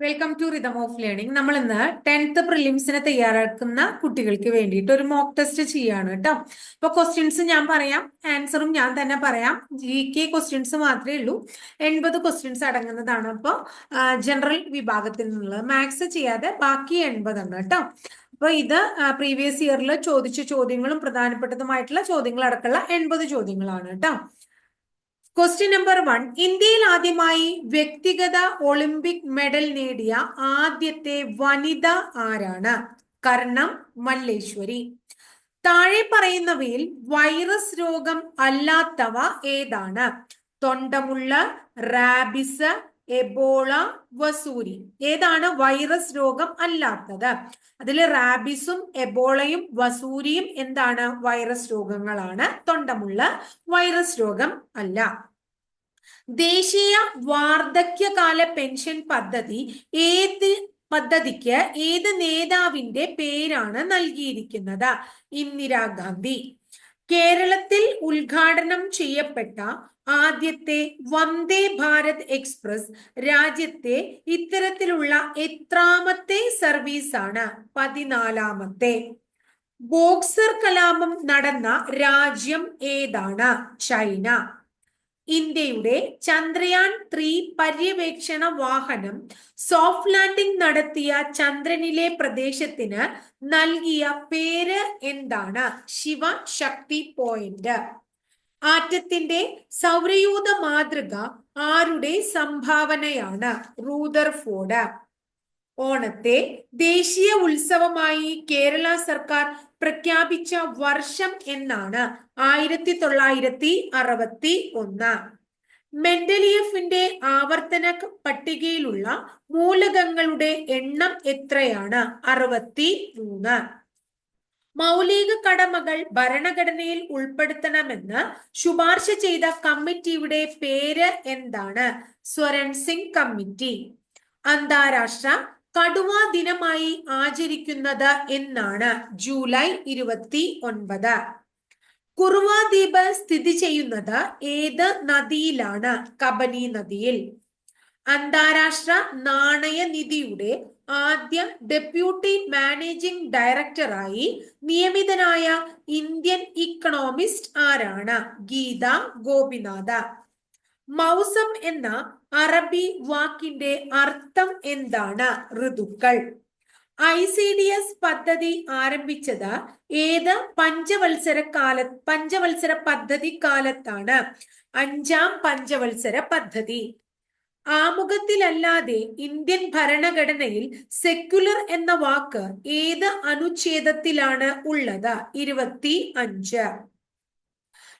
Welcome to rhythm of learning നമ്മൾ ഇന്ന് tenth പ്രിലിംസിനെ തയ്യാറാക്കുന്ന കുട്ടികൾക്ക് വേണ്ടിയിട്ട് ഒരു മോക്ക് ടെസ്റ്റ് ചെയ്യാണ് കേട്ടോ. അപ്പൊ ക്വസ്റ്റ്യൻസ് ഞാൻ പറയാം ആൻസറും ഞാൻ തന്നെ പറയാം. ജി കെ ക്വസ്റ്റ്യൻസ് മാത്രമേ ഉള്ളൂ. എൺപത് ക്വസ്റ്റ്യൻസ് അടങ്ങുന്നതാണ് അപ്പോൾ ജനറൽ വിഭാഗത്തിൽ നിന്നുള്ളത്. മാത്സ് ചെയ്യാതെ ബാക്കി എൺപതാണ് കേട്ടോ. അപ്പൊ ഇത് പ്രീവിയസ് ഇയറിൽ ചോദിച്ച ചോദ്യങ്ങളും പ്രധാനപ്പെട്ടതുമായിട്ടുള്ള ചോദ്യങ്ങൾ അടക്കമുള്ള എൺപത് ചോദ്യങ്ങളാണ് കേട്ടോ. ക്വസ്റ്റ്യൻ നമ്പർ വൺ ഇന്ത്യയിൽ ആദ്യമായി വ്യക്തിഗത ഒളിമ്പിക് മെഡൽ നേടിയ ആദ്യത്തെ വനിത ആരാണ്? കർണം മല്ലേശ്വരി. താഴെ പറയുന്നവയിൽ വൈറസ് രോഗം അല്ലാത്തവ ഏതാണ്? തൊണ്ടമുള്ള റാബിസ് എബോള വസൂരി. ഏതാണ് വൈറസ് രോഗം അല്ലാത്തത്? അതിൽ റാബിസും എബോളയും വസൂരിയും എന്താണ് വൈറസ് രോഗങ്ങളാണ്? തൊണ്ടമുള്ള വൈറസ് രോഗം അല്ല. ദേശീയ വാർദ്ധക്യകാല പെൻഷൻ പദ്ധതി ഏത് പദ്ധതിക്ക് ഏത് നേതാവിന്റെ പേരാണ് നൽകിയിരിക്കുന്നത്? ഇന്ദിരാഗാന്ധി. കേരളത്തിൽ ഉദ്ഘാടനം ചെയ്യപ്പെട്ട ആദ്യത്തെ വന്ദേ ഭാരത് എക്സ്പ്രസ് രാജ്യത്തെ ഇത്തരത്തിലുള്ള എത്രാമത്തെ സർവീസാണ്? പതിനാലാമത്തെ. ബോക്സർ കലാപം നടന്ന രാജ്യം ഏതാണ്? ചൈന. ഇന്ത്യയുടെ ചന്ദ്രയാൻ ത്രീ പര്യവേക്ഷണ വാഹനം സോഫ്റ്റ് ലാൻഡിംഗ് നടത്തിയ ചന്ദ്രനിലെ പ്രദേശത്തിന് നൽകിയ പേര് എന്താണ്? ശിവ ശക്തി പോയിന്റ് ആറ്റത്തിന്റെ സൗരയൂഥ മാതൃക ആരുടെ സംഭാവനയാണ്? റൂദർഫോർഡ്. ഓണത്തെ ദേശീയ ഉത്സവമായി കേരള സർക്കാർ പ്രഖ്യാപിച്ച വർഷം എന്നാണ് ആയിരത്തി തൊള്ളായിരത്തി അറുപത്തി ഒന്ന്. മെന്റലിയഫിന്റെ ആവർത്തന പട്ടികയിലുള്ള മൂലകങ്ങളുടെ എണ്ണം എത്രയാണ്? അറുപത്തി മൂന്ന് മൗലിക കടമകൾ ഭരണഘടനയിൽ ഉൾപ്പെടുത്തണമെന്ന് ശുപാർശ ചെയ്ത കമ്മിറ്റിയുടെ പേര് എന്താണ്? സ്വരൺ സിംഗ് കമ്മിറ്റി. അന്താരാഷ്ട്ര കടുവ ദിനമായി ആചരിക്കുന്നത് എന്നാണ് ജൂലൈ ഇരുപത്തി ഒൻപത് കുറുവ ദ്വീപ് സ്ഥിതി ചെയ്യുന്നത് ഏത് നദിയിലാണ്? കബനി നദിയിൽ. അന്താരാഷ്ട്ര നാണയ നിധിയുടെ ആദ്യ ഡെപ്യൂട്ടി മാനേജിംഗ് ഡയറക്ടറായി നിയമിതനായ ഇന്ത്യൻ ഇക്കണോമിസ്റ്റ് ആരാണ്? ഗീത ഗോപിനാഥ. മൗസം എന്ന അറബി വാക്കിന്റെ അർത്ഥം എന്താണ് ഋതുക്കൾ? ഐ സി ഡി എസ് പദ്ധതി ആരംഭിച്ചത് ഏത് പഞ്ചവത്സര കാല പഞ്ചവത്സര പദ്ധതി കാലത്താണ്. അഞ്ചാം പഞ്ചവത്സര പദ്ധതി. ആമുഖത്തിലല്ലാതെ ഇന്ത്യൻ ഭരണഘടനയിൽ സെക്യുലർ എന്ന വാക്ക് ഏത് അനുച്ഛേദത്തിലാണ് ഉള്ളത്? ഇരുപത്തി അഞ്ച്.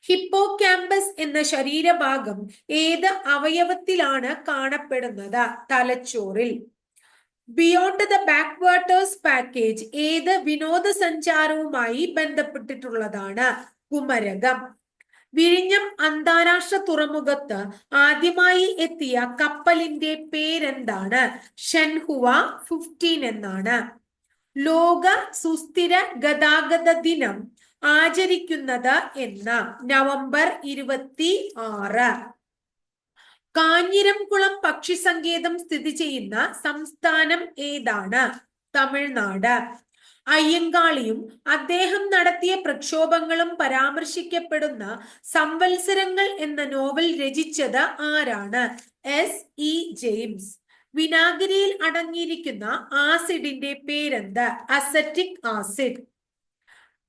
ഹിപ്പോ ക്യാമ്പസ് എന്ന ശരീരഭാഗം ഏത് അവയവത്തിലാണ് കാണപ്പെടുന്നത്? തലച്ചോറിൽ. Beyond the backwaters package ഏത് വിനോദസഞ്ചാരവുമായി ബന്ധപ്പെട്ടിട്ടുള്ളതാണ്? കുമരകം. വിഴിഞ്ഞം അന്താരാഷ്ട്ര തുറമുഖത്ത് ആദ്യമായി എത്തിയ കപ്പലിന്റെ പേരെന്താണ്? ഷെൻഹുവ ഫിഫ്റ്റീൻ എന്നാണ്. ലോക സുസ്ഥിര ഗതാഗത ദിനം ആചരിക്കുന്നത് എന്ന നവംബർ ഇരുപത്തി ആറ്. കാഞ്ഞിരംകുളം പക്ഷി സങ്കേതം സ്ഥിതി ചെയ്യുന്ന സംസ്ഥാനം ഏതാണ്? തമിഴ്നാട്. അയ്യങ്കാളിയും അദ്ദേഹം നടത്തിയ പ്രക്ഷോഭങ്ങളും പരാമർശിക്കപ്പെടുന്ന സംവത്സരങ്ങൾ എന്ന നോവൽ രചിച്ചത് ആരാണ്? എസ്. ഇ. ജെയിംസ്. വിനാഗിരിയിൽ അടങ്ങിയിരിക്കുന്ന ആസിഡിന്റെ പേരെന്ത്? Acetic acid.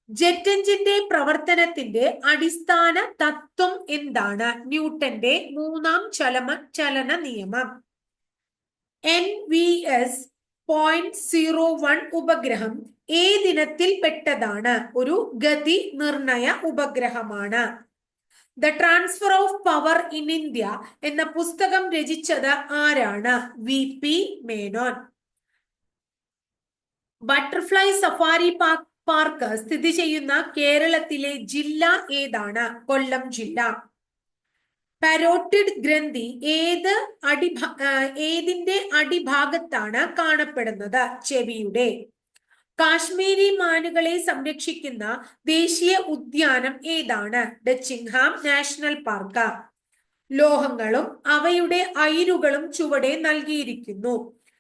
ജെറ്റ് എഞ്ചിന്റെ പ്രവർത്തനത്തിന്റെ അടിസ്ഥാന തത്വം എന്താണ്? ന്യൂട്ടന്റെ മൂന്നാം ചലമ ചലന നിയമം. N V S point zero one ഉപഗ്രഹം ഏതിനത്തിൽ പെട്ടതാണ്. ഒരു ഗതി നിർണയ ഉപഗ്രഹമാണ്. The transfer of power in India എന്ന പുസ്തകം രചിച്ചത് ആരാണ്? V P Menon. Butterfly safari park park സ്ഥിതി ചെയ്യുന്ന കേരളത്തിലെ ജില്ല ഏതാണ്? കൊല്ലം ജില്ല. പരോട്ടിഡ് ഗ്രന്ഥി ഏത് അടിഭാ ഏതിന്റെ അടിഭാഗത്താണ് കാണപ്പെടുന്നത്? ചെവിയുടെ. കാശ്മീരി മാനുകളെ സംരക്ഷിക്കുന്ന ദേശീയ ഉദ്യാനം ഏതാണ്? Dachigam national park. ലോഹങ്ങളും അവയുടെ അയിരുകളും ചുവടെ നൽകിയിരിക്കുന്നു.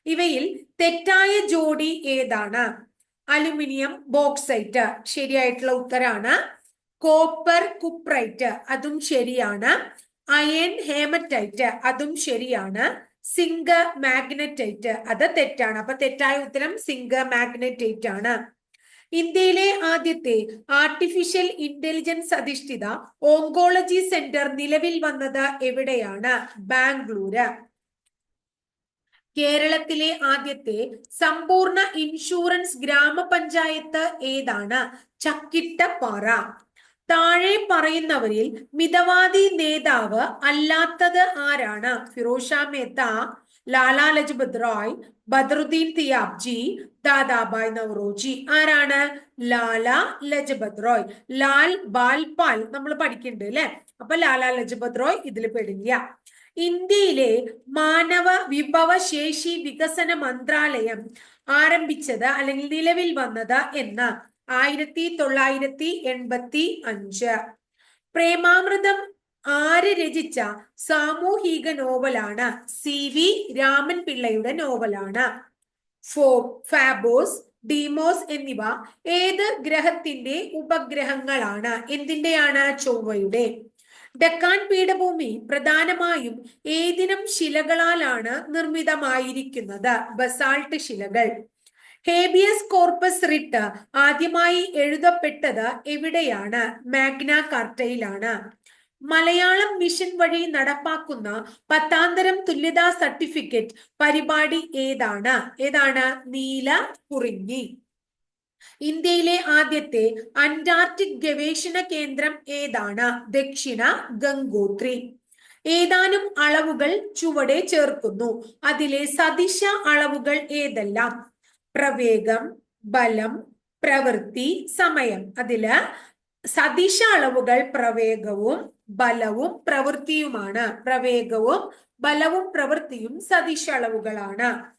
ഇവയിൽ തെറ്റായ ജോഡി ഏതാണ്? Aluminium bauxite. ശരിയായിട്ടുള്ള ഉത്തരാണ്. കോപ്പർ കുപ്രൈറ്റ് അതും ശരിയാണ്. അയൺ ഹേമറ്റൈറ്റ് അതും ശരിയാണ്. സിങ്ക് മാഗ്നറ്റൈറ്റ് അത് തെറ്റാണ്. അപ്പൊ തെറ്റായ ഉത്തരം സിങ്ക് മാഗ്നറ്റൈറ്റ് ആണ്. ഇന്ത്യയിലെ ആദ്യത്തെ ആർട്ടിഫിഷ്യൽ ഇന്റലിജൻസ് അധിഷ്ഠിത ഓങ്കോളജി സെന്റർ നിലവിൽ വന്നത് എവിടെയാണ്? ബാംഗ്ലൂര്. കേരളത്തിലെ ആദ്യത്തെ സമ്പൂർണ ഇൻഷുറൻസ് ഗ്രാമപഞ്ചായത്ത് ഏതാണ്? ചക്കിട്ടപ്പാറ. താഴെ പറയുന്നവരിൽ മിതവാദി നേതാവ് അല്ലാത്തത് ആരാണ്? ഫിറോഷ മേത്ത ലാലാ ലജ്പത് റോയ് ബദറുദ്ദീൻ തിയാബ്ജി ദാദാബായ് നവറോജി. ആരാണ്? ലാലാ ലജ്പത് റോയ്. ലാൽ ബാൽ പാൽ നമ്മൾ പഠിക്കുന്നുണ്ട് അല്ലെ അപ്പൊ ലാലാ ലജ്പത് റോയ് ഇതിൽ പെടില്ല ഇന്ത്യയിലെ മാനവ വിഭവശേഷി വികസന മന്ത്രാലയം ആരംഭിച്ചത് അല്ലെങ്കിൽ നിലവിൽ വന്നത് എന്ന് ആയിരത്തി തൊള്ളായിരത്തി എൺപത്തി അഞ്ച്. പ്രേമാമൃതം ആര് രചിച്ച സാമൂഹിക നോവലാണ് സി വി രാമൻ പിള്ളയുടെ നോവലാണ്. ഫോ ഫാബോസ് ഡീമോസ് എന്നിവ ഏത് ഗ്രഹത്തിന്റെ ഉപഗ്രഹങ്ങളാണ്? എന്തിന്റെയാണ് ചൊവ്വയുടെ? ഡെക്കാൻ പീഠഭൂമി പ്രധാനമായും ഏതിനം ശിലകളാലാണ് നിർമ്മിതമായിരിക്കുന്നത്? ബസാൾട്ട് ശിലകൾ. ഹേബിയസ് കോർപ്പസ് റിട്ട് ആദ്യമായി എഴുതപ്പെട്ടത് എവിടെയാണ്? മാഗ്ന കാർട്ടയിലാണ്. മലയാളം മിഷൻ വഴി നടപ്പാക്കുന്ന പത്താന്തരം തുല്യതാ സർട്ടിഫിക്കറ്റ് പരിപാടി ഏതാണ്? ഏതാണ്? നീല കുറിഞ്ഞി. ഇന്ത്യയിലെ ആദ്യത്തെ അന്റാർട്ടിക് ഗവേഷണ കേന്ദ്രം ഏതാണ്? ദക്ഷിണ ഗംഗോത്രി. ഏതാനും അളവുകൾ ചുവടെ ചേർക്കുന്നു. അതിലെ സദിശ അളവുകൾ ഏതെല്ലാം? പ്രവേഗം ബലം പ്രവൃത്തി സമയം. അതിൽ സദിശ അളവുകൾ പ്രവേഗവും ബലവും പ്രവൃത്തിയുമാണ്. പ്രവേഗവും ബലവും പ്രവൃത്തിയും സദിശ അളവുകളാണ്.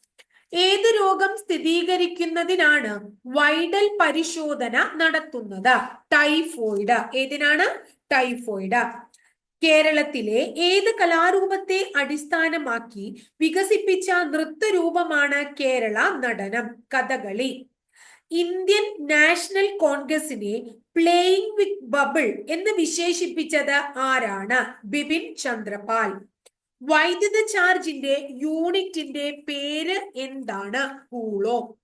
ഏത് രോഗം സ്ഥിരീകരിക്കുന്നതിനാണ് വൈഡൽ പരിശോധന നടത്തുന്നത്? ടൈഫോയിഡ്. ഏതിനാണ്? ടൈഫോയിഡ്. കേരളത്തിലെ ഏത് കലാരൂപത്തെ അടിസ്ഥാനമാക്കി വികസിപ്പിച്ച നൃത്തരൂപമാണ് കേരള നടനം? കഥകളി. ഇന്ത്യൻ നാഷണൽ കോൺഗ്രസിനെ പ്ലേയിങ് വിത്ത് ബബിൾ എന്ന് വിശേഷിപ്പിച്ചത് ആരാണ്? ബിപിൻ ചന്ദ്രപാൽ. വൈദ്യുത ചാർജിന്റെ യൂണിറ്റിന്റെ പേര് എന്താണ്? കൂളോ.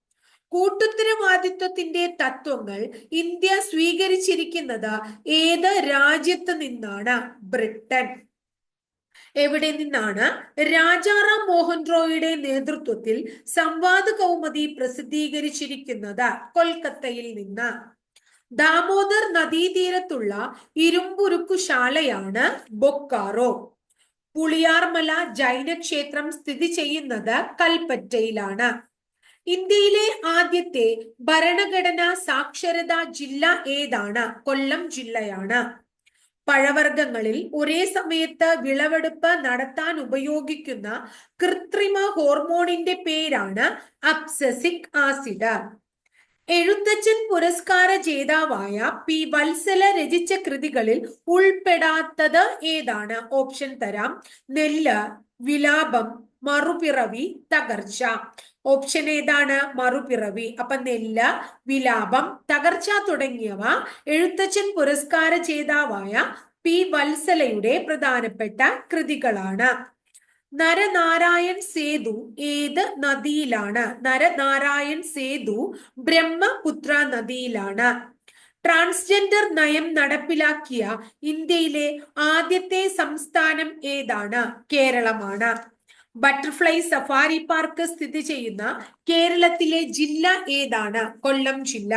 കൂട്ടുത്തരവാദിത്വത്തിന്റെ തത്വങ്ങൾ ഇന്ത്യ സ്വീകരിച്ചിരിക്കുന്നത് ഏത് രാജ്യത്ത് നിന്നാണ്? ബ്രിട്ടൻ. എവിടെ നിന്നാണ്? രാജാറാം മോഹൻ റോയുടെ നേതൃത്വത്തിൽ സംവാദ കൗമുദി പ്രസിദ്ധീകരിച്ചിരിക്കുന്നത് കൊൽക്കത്തയിൽ നിന്ന്. ദാമോദർ നദീതീരത്തുള്ള ഇരുമ്പുരുക്കുശാലയാണ് ബൊക്കാറോ. പുളിയാർമല ജൈന ക്ഷേത്രം സ്ഥിതി ചെയ്യുന്നത് കൽപ്പറ്റയിലാണ്. ഇന്ത്യയിലെ ആദ്യത്തെ ഭരണഘടനാ സാക്ഷരതാ ജില്ല ഏതാണ്? കൊല്ലം ജില്ലയാണ്. പഴവർഗങ്ങളിൽ ഒരേ സമയത്ത് വിളവെടുപ്പ് നടത്താൻ ഉപയോഗിക്കുന്ന കൃത്രിമ ഹോർമോണിന്റെ പേരാണ് അപ്സസിക് ആസിഡ്. എഴുത്തച്ഛൻ പുരസ്കാര ജേതാവായ പി വത്സല രചിച്ച കൃതികളിൽ ഉൾപ്പെടാത്തത് ഏതാണ്? ഓപ്ഷൻ തരാം. നെല്ല് വിലാപം മറുപിറവി തകർച്ച. ഓപ്ഷൻ ഏതാണ്? മറുപിറവി. അപ്പൊ നെല്ല് വിലാപം തകർച്ച തുടങ്ങിയവ എഴുത്തച്ഛൻ പുരസ്കാര ജേതാവായ പി വത്സലയുടെ പ്രധാനപ്പെട്ട കൃതികളാണ്. നരനാരായൺ സേതു ഏത് നദിയിലാണ്? നരനാരായൺ സേതു ബ്രഹ്മപുത്ര നദിയിലാണ്. ട്രാൻസ്ജെൻഡർ നയം നടപ്പിലാക്കിയ ഇന്ത്യയിലെ ആദ്യത്തെ സംസ്ഥാനം ഏതാണ്? കേരളമാണ്. ബട്ടർഫ്ലൈ സഫാരി പാർക്ക് സ്ഥിതി ചെയ്യുന്ന കേരളത്തിലെ ജില്ല ഏതാണ്? കൊല്ലം ജില്ല.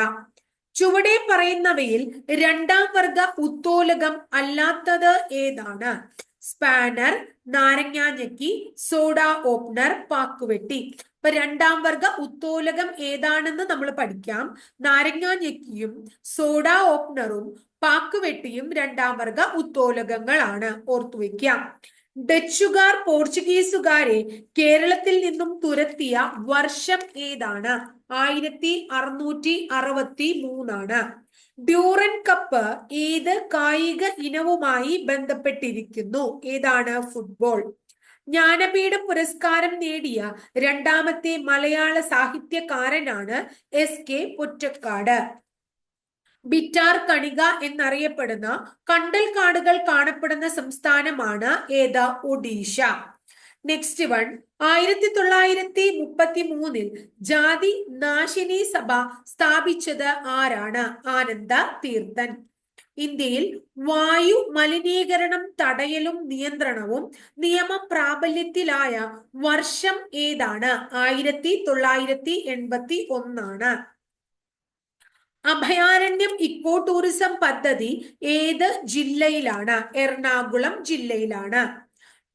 ചുവടെ പറയുന്നവയിൽ രണ്ടാം വർഗ ഉത്തോലകം അല്ലാത്തത് ഏതാണ്? സ്പാനർ നാരങ്ങാഞ്ഞക്കി സോഡ ഓപ്പണർ പാക്കുവെട്ടി. ഇപ്പൊ രണ്ടാം വർഗ ഉത്തോലകം ഏതാണെന്ന് നമ്മൾ പഠിക്കാം. നാരങ്ങാഞ്ഞക്കിയും സോഡ ഓപ്പണറും പാക്കുവെട്ടിയും രണ്ടാം വർഗ ഉത്തോലകങ്ങളാണ്. ഓർത്തു ഓർത്തുവെക്കാം ഡച്ചുകാർ പോർച്ചുഗീസുകാരെ കേരളത്തിൽ നിന്നും തുരത്തിയ വർഷം ഏതാണ്? ആയിരത്തി അറുന്നൂറ്റി അറുപത്തി മൂന്നാണ്. ഡ്യൂറൻ കപ്പ് ഏത് കായിക ഇനവുമായി ബന്ധപ്പെട്ടിരിക്കുന്നു? ഏതാണ്? ഫുട്ബോൾ. ജ്ഞാനപീഠ പുരസ്കാരം നേടിയ രണ്ടാമത്തെ മലയാള സാഹിത്യകാരനാണ് എസ് കെ പൊറ്റക്കാട്. ബിറ്റാർ കണിക എന്നറിയപ്പെടുന്ന കണ്ടൽ കാടുകൾ കാണപ്പെടുന്ന സംസ്ഥാനമാണ് ഏത് ഒഡീഷ. നെക്സ്റ്റ് വൺ ആയിരത്തി തൊള്ളായിരത്തി മുപ്പത്തി മൂന്നിൽ ജാതി നാശിനി സഭ സ്ഥാപിച്ചത് ആരാണ്? ആനന്ദ തീർത്ഥൻ. ഇന്ത്യയിൽ വായു മലിനീകരണം തടയലും നിയന്ത്രണവും നിയമ പ്രാബല്യത്തിലായ വർഷം ഏതാണ്? ആയിരത്തി തൊള്ളായിരത്തി എൺപത്തി ഒന്നാണ് അഭയാരണ്യം ഇക്കോ ടൂറിസം പദ്ധതി ഏത് ജില്ലയിലാണ്? എറണാകുളം ജില്ലയിലാണ്.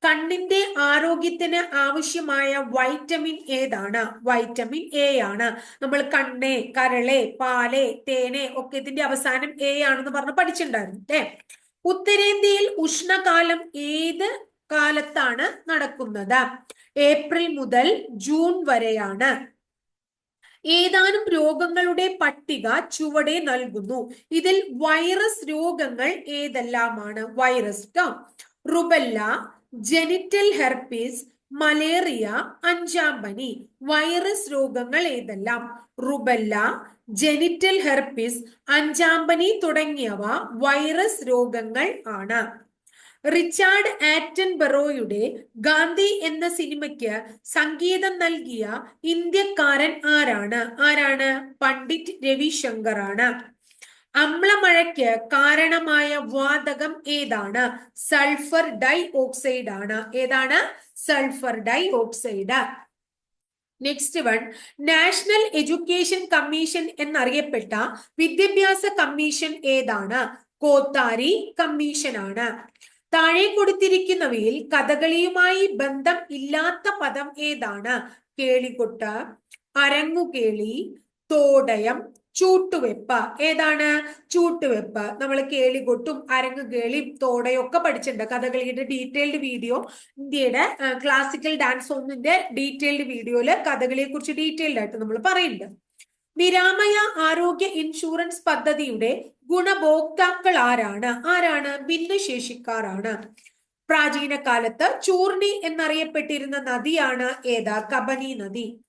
കണ്ണിന്റെ ആരോഗ്യത്തിന് ആവശ്യമായ വൈറ്റമിൻ ഏതാണ്? വൈറ്റമിൻ എ ആണ്. നമ്മൾ കണ്ണ് കരളെ പാൽ തേനെ ഒക്കെ ഇതിന്റെ അവസാനം എ ആണെന്ന് പറഞ്ഞ് പഠിച്ചിട്ടുണ്ടായിരുന്നു അല്ലേ? ഉത്തരേന്ത്യയിൽ ഉഷ്ണകാലം ഏത് കാലത്താണ് നടക്കുന്നത്? ഏപ്രിൽ മുതൽ ജൂൺ വരെയാണ്. ഏതാനും രോഗങ്ങളുടെ പട്ടിക ചുവടെ നൽകുന്നു. ഇതിൽ വൈറസ് രോഗങ്ങൾ ഏതെല്ലാമാണ്? Virus rubella genital herpes malaria അഞ്ചാം പനി വൈറസ് രോഗങ്ങൾ ഏതെല്ലാം? റുബല്ല ജെനിറ്റൽ ഹെർപ്പിസ് അഞ്ചാം പനി തുടങ്ങിയവ വൈറസ് രോഗങ്ങൾ ആണ്. റിച്ചാർഡ് ആറ്റൻ ബറോയുടെ ഗാന്ധി എന്ന സിനിമയ്ക്ക് സംഗീതം നൽകിയ ഇന്ത്യക്കാരൻ ആരാണ്? ആരാണ്? പണ്ഡിറ്റ് രവിശങ്കർ ആണ് അമ്ലമഴയ്ക്ക് കാരണമായ വാതകം ഏതാണ്? സൾഫർ ഡൈ ഓക്സൈഡ് ആണ് ഏതാണ്? Sulphur dioxide next one national education commission എന്നറിയപ്പെട്ട വിദ്യാഭ്യാസ കമ്മീഷൻ ഏതാണ്? കോത്താരി കമ്മീഷൻ ആണ് താഴെ കൊടുത്തിരിക്കുന്നവയിൽ കഥകളിയുമായി ബന്ധം ഇല്ലാത്ത പദം ഏതാണ്? കേളികൊട്ട് അരങ്ങുകേളി തോടയം ചൂട്ടുവെപ്പ്. ഏതാണ്? ചൂട്ടുവെപ്പ്. നമ്മൾ കേളികൊട്ടും അരങ്ങുകേളിയും തോടയും ഒക്കെ പഠിച്ചിട്ടുണ്ട്. കഥകളിയുടെ ഡീറ്റെയിൽഡ് വീഡിയോ ഇന്ത്യയുടെ ക്ലാസിക്കൽ ഡാൻസ് ഒന്നിന്റെ ഡീറ്റെയിൽഡ് വീഡിയോയിൽ കഥകളിയെ കുറിച്ച് ഡീറ്റെയിൽഡ് ആയിട്ട് നമ്മൾ പറയുന്നുണ്ട്. നിരാമയ ആരോഗ്യ ഇൻഷുറൻസ് പദ്ധതിയുടെ ഗുണഭോക്താക്കൾ ആരാണ്? ആരാണ്? ഭിന്നശേഷിക്കാരാണ്. പ്രാചീന കാലത്ത് ചൂർണി എന്നറിയപ്പെട്ടിരുന്ന നദിയാണ് ഏതാ? കബനി നദി.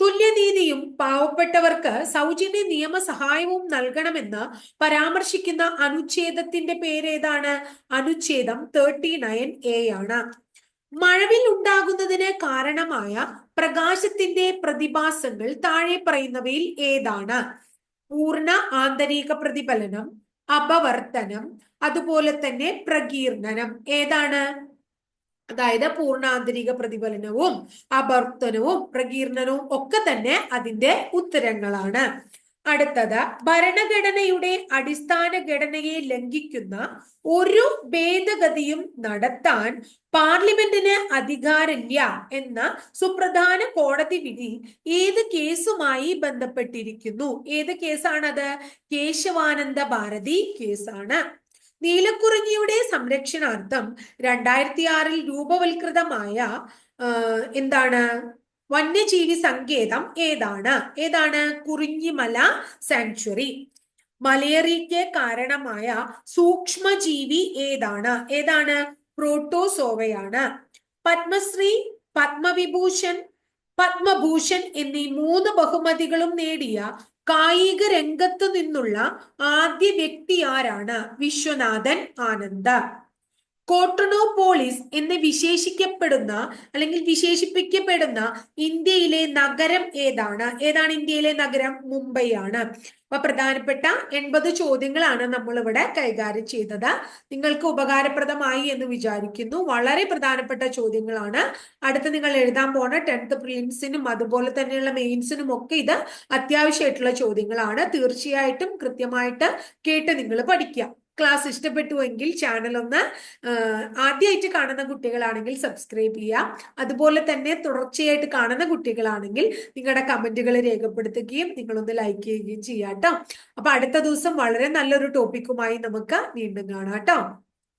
തുല്യനീതിയും പാവപ്പെട്ടവർക്ക് സൗജന്യ നിയമ സഹായവും നൽകണമെന്ന് പരാമർശിക്കുന്ന അനുച്ഛേദത്തിന്റെ പേരേതാണ്? അനുച്ഛേദം തേർട്ടി നയൻ എ ആണ്. മഴവിൽ ഉണ്ടാകുന്നതിന് കാരണമായ പ്രകാശത്തിന്റെ പ്രതിഭാസങ്ങൾ താഴെ പറയുന്നവയിൽ ഏതാണ്? പൂർണ ആന്തരിക പ്രതിഫലനം അപവർത്തനം അതുപോലെ തന്നെ പ്രകീർണനം. ഏതാണ്? അതായത് പൂർണാന്തരിക പ്രതിഫലനവും അപവർത്തനവും പ്രകീർണനവും ഒക്കെ തന്നെ അതിന്റെ ഉത്തരങ്ങളാണ്. അടുത്തത് ഭരണഘടനയുടെ അടിസ്ഥാന ഘടനയെ ലംഘിക്കുന്ന ഒരു ഭേദഗതിയും നടത്താൻ പാർലമെന്റിന് അധികാരമില്ല എന്ന സുപ്രധാന കോടതി വിധി ഏത് കേസുമായി ബന്ധപ്പെട്ടിരിക്കുന്നു? ഏത് കേസാണത്? കേശവാനന്ദ ഭാരതി കേസാണ്. നീലക്കുറിഞ്ഞിയുടെ സംരക്ഷണാർത്ഥം രണ്ടായിരത്തി ആറിൽ രൂപവൽകൃതമായ എന്താണ് വന്യജീവി സങ്കേതം ഏതാണ്? ഏതാണ്? കുറിഞ്ഞിമല സാങ്ച്വറി മലേറിയയ്ക്ക് കാരണമായ സൂക്ഷ്മജീവി ഏതാണ്? ഏതാണ്? പ്രോട്ടോസോവയാണ്. പത്മശ്രീ പത്മവിഭൂഷൺ പത്മഭൂഷൺ എന്നീ മൂന്ന് ബഹുമതികളും നേടിയ കായിക രംഗത്തു നിന്നുള്ള ആദ്യ വ്യക്തി ആരാണ്? വിശ്വനാഥൻ ആനന്ദ. കോട്ടണോപോളിസ് എന്ന് വിശേഷിക്കപ്പെടുന്ന അല്ലെങ്കിൽ വിശേഷിപ്പിക്കപ്പെടുന്ന ഇന്ത്യയിലെ നഗരം ഏതാണ്? ഏതാണ് ഇന്ത്യയിലെ നഗരം? മുംബൈ ആണ് അപ്പൊ പ്രധാനപ്പെട്ട എൺപത് ചോദ്യങ്ങളാണ് നമ്മൾ ഇവിടെ കൈകാര്യം ചെയ്തത്. നിങ്ങൾക്ക് ഉപകാരപ്രദമായി എന്ന് വിചാരിക്കുന്നു. വളരെ പ്രധാനപ്പെട്ട ചോദ്യങ്ങളാണ്. അടുത്ത് നിങ്ങൾ എഴുതാൻ പോണ ടെൻത്ത് പ്രിലിംസിനും അതുപോലെ തന്നെയുള്ള മെയിൻസിനും ഒക്കെ ഇത് അത്യാവശ്യമായിട്ടുള്ള ചോദ്യങ്ങളാണ്. തീർച്ചയായിട്ടും കൃത്യമായിട്ട് കേട്ട് നിങ്ങൾ പഠിക്കുക. ക്ലാസ് ഇഷ്ടപ്പെട്ടുവെങ്കിൽ ചാനൽ ഒന്ന് ആദ്യമായിട്ട് കാണുന്ന കുട്ടികളാണെങ്കിൽ സബ്സ്ക്രൈബ് ചെയ്യാം അതുപോലെ തന്നെ തുടർച്ചയായിട്ട് കാണുന്ന കുട്ടികളാണെങ്കിൽ നിങ്ങളുടെ കമന്റുകൾ രേഖപ്പെടുത്തുകയും നിങ്ങളൊന്ന് ലൈക്ക് ചെയ്യുകയും ചെയ്യാം കേട്ടോ അപ്പൊ അടുത്ത ദിവസം വളരെ നല്ലൊരു ടോപ്പിക്കുമായി നമുക്ക് വീണ്ടും കാണാം കേട്ടോ